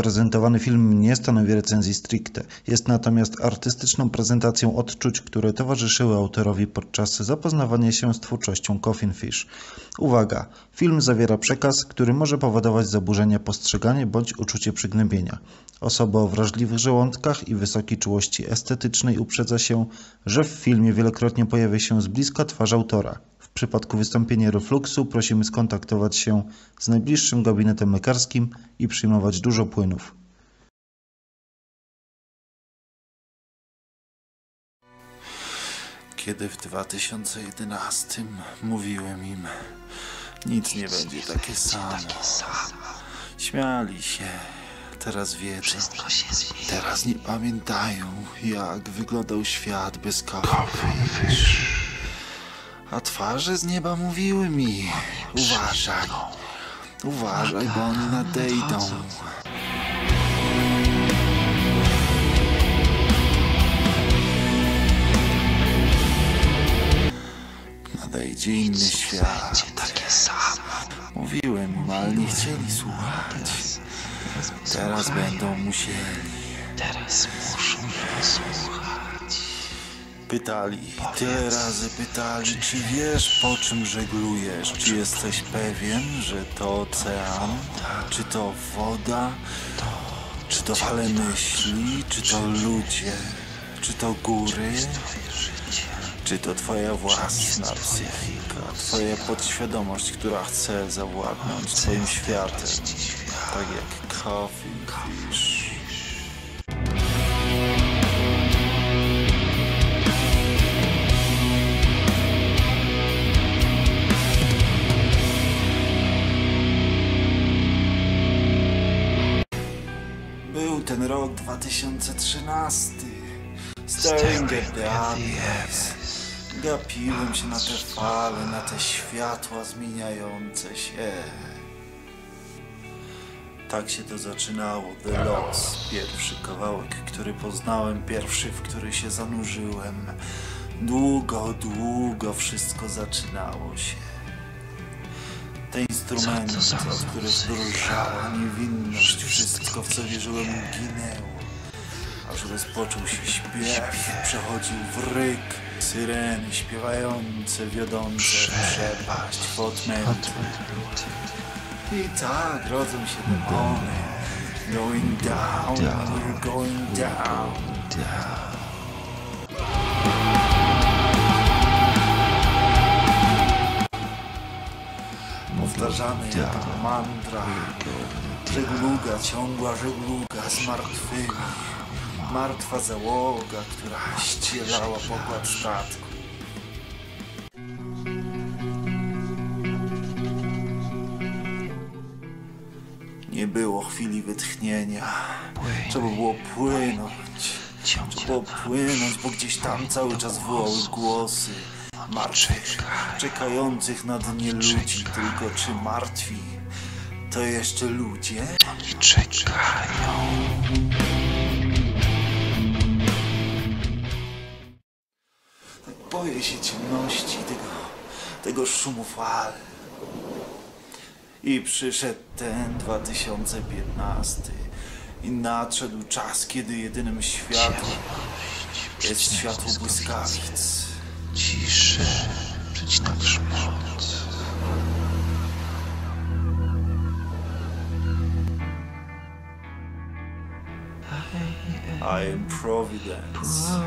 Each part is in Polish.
Prezentowany film nie stanowi recenzji stricte, jest natomiast artystyczną prezentacją odczuć, które towarzyszyły autorowi podczas zapoznawania się z twórczością Coffin Fish. Uwaga! Film zawiera przekaz, który może powodować zaburzenia postrzegania bądź uczucie przygnębienia. Osoba o wrażliwych żołądkach i wysokiej czułości estetycznej uprzedza się, że w filmie wielokrotnie pojawia się z bliska twarz autora. W przypadku wystąpienia refluksu prosimy skontaktować się z najbliższym gabinetem lekarskim i przyjmować dużo płynów. Kiedy w 2011 mówiłem im, nic nie będzie takie samo. Śmiali się, teraz wiedzą. Teraz nie pamiętają, jak wyglądał świat bez kawy. A twarze z nieba mówiły mi, uważaj, uważaj, bo oni nadejdą. Nadejdzie inny świat. Mówiłem im, ale nie chcieli słuchać. Teraz będą musieli. Teraz muszą posłuchać. Pytali, tyle razy pytali, czy wiesz po czym żeglujesz? Czy jesteś pewien, że to ocean? Czy to woda? Czy to fale myśli? Czy to ludzie? Czy to góry? Czy to twoja własna psychika? Twoja podświadomość, która chce zawładnąć twoim światem? Tak jak Coffee Fish. Był ten rok 2013. Staring at the abyss. Gapiłem się na te fale, na te światła zmieniające się. Tak się to zaczynało. The Lost. Pierwszy kawałek, który poznałem, pierwszy, w który się zanurzyłem. Długo, długo wszystko zaczynało się. Instrumenty, muzyka? drżała niewinność, wszystko w co wierzyłem ginęło. Aż rozpoczął się śpiew, przechodził w ryk, syreny śpiewające, wiodące przepaść, w odmęt. I tak rodzą się demony. Going down, we're going down. Powtarzane jak mantra. Żegluga, ciągła żegluga z martwymi. Martwa załoga, która ścielała pokład statku. Nie było chwili wytchnienia. Trzeba było płynąć. Trzeba było płynąć, bo gdzieś tam cały czas wołały głosy martwych, czekających na dnie ludzi. Tylko czy martwi to jeszcze ludzie? Czekają. Boję się ciemności, tego, tego szumu fal. I przyszedł ten 2015 i nadszedł czas, kiedy jedynym światłem jest światło błyskawic. Ciszę. Przyć na grzmot. I am Providence.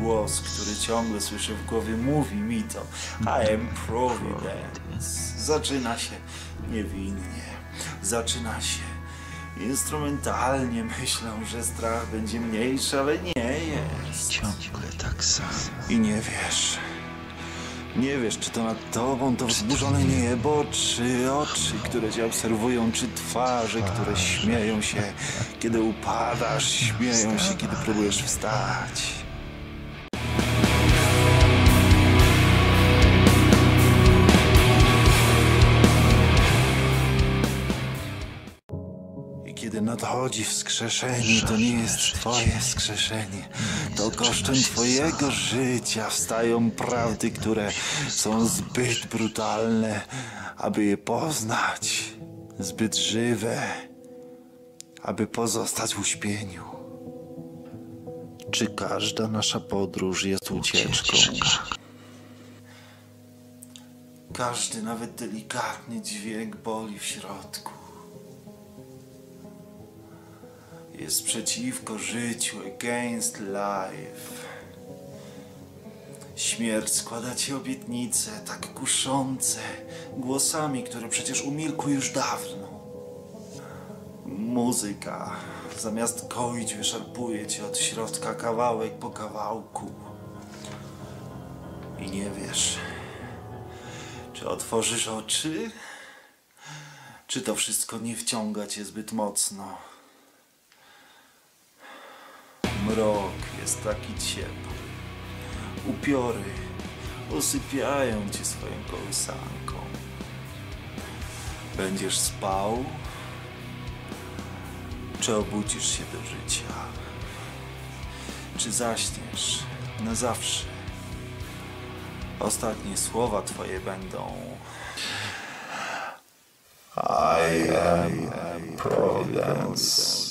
Głos, który ciągle słyszę w głowie, mówi mi to. I am Providence. Zaczyna się niewinnie. Zaczyna się instrumentalnie. Myślę, że strach będzie mniejszy, ale nie jest. Ciągle tak samo. I nie wiesz. Nie wiesz, czy to nad tobą to wzburzone niebo, czy oczy, które cię obserwują, czy twarze, które śmieją się, kiedy upadasz, śmieją się, kiedy próbujesz wstać. Kiedy nadchodzi wskrzeszenie, to nie jest twoje wskrzeszenie. To kosztem twojego życia wstają prawdy, które są zbyt brutalne, aby je poznać. Zbyt żywe, aby pozostać w uśpieniu. Czy każda nasza podróż jest ucieczką? Każdy, nawet delikatny dźwięk boli w środku. Jest przeciwko życiu, against life. Śmierć składa ci obietnice tak kuszące, głosami, które przecież umilkły już dawno. Muzyka, zamiast koić, wyszarpuje cię od środka kawałek po kawałku. I nie wiesz, czy otworzysz oczy, czy to wszystko nie wciąga cię zbyt mocno. Mrok jest taki ciepły. Upiory usypiają cię swoją kołysanką. Będziesz spał, czy obudzisz się do życia? Czy zaśniesz na zawsze? Ostatnie słowa twoje będą. I am Prudence.